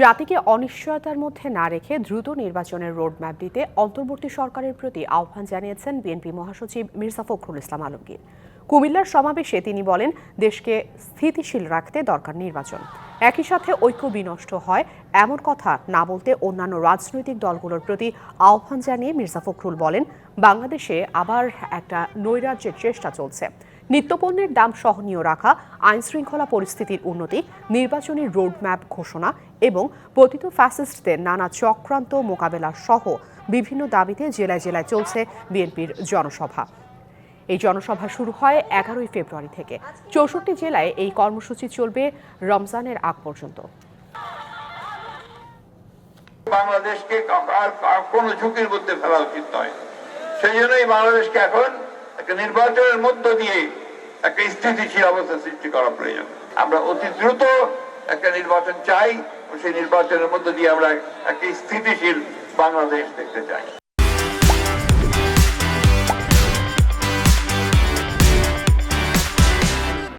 জাতিকে অনিশ্চয়তার মধ্যে না রেখে দ্রুত নির্বাচনের রোডম্যাপ দিতে অন্তর্বর্তী সরকারের প্রতি আহ্বান জানিয়েছেন বিএনপি মহাসচিব মির্জা ফখরুল ইসলাম আলমগীর। কুমিল্লার সমাবেশে তিনি বলেন, দেশকে স্থিতিশীল রাখতে দরকার নির্বাচন। একই সাথে ঐক্য বিনষ্ট হয় এমন কথা না বলতে অন্যান্য রাজনৈতিক দলগুলোর প্রতি আহ্বান জানিয়ে মির্জা ফখরুল বলেন, বাংলাদেশে আবার একটা নৈরাজ্যের চেষ্টা চলছে। নিত্যপণ্যের দাম সহনীয় রাখা আইন শৃঙ্খলা পরিস্থিতির উন্নতি, নির্বাচনী রোডম্যাপ ঘোষণা এবং পতিত ফ্যাসিস্টদের নানা চক্রান্ত মোকাবেলা সহ বিভিন্ন দাবিতে জেলায় জেলায় চলছে বিএনপির জনসভা। এই জনসভা শুরু হয় এগারোই ফেব্রুয়ারি থেকে। চৌষট্টি জেলায় এই কর্মসূচি চলবে রমজানের আগ পর্যন্ত। বাংলাদেশকে কোনো ঝুঁকির মধ্যে ফেলা উচিত নয়। সেই জন্যই বাংলাদেশকে এখন একটা নির্বাচনের মধ্য দিয়ে একটা স্থিতিশীল অবস্থা সৃষ্টি করা প্রয়োজন। আমরা অতি দ্রুত একটা নির্বাচন চাই, সেই নির্বাচনের মধ্য দিয়ে আমরা একটা স্থিতিশীল বাংলাদেশ দেখতে চাই।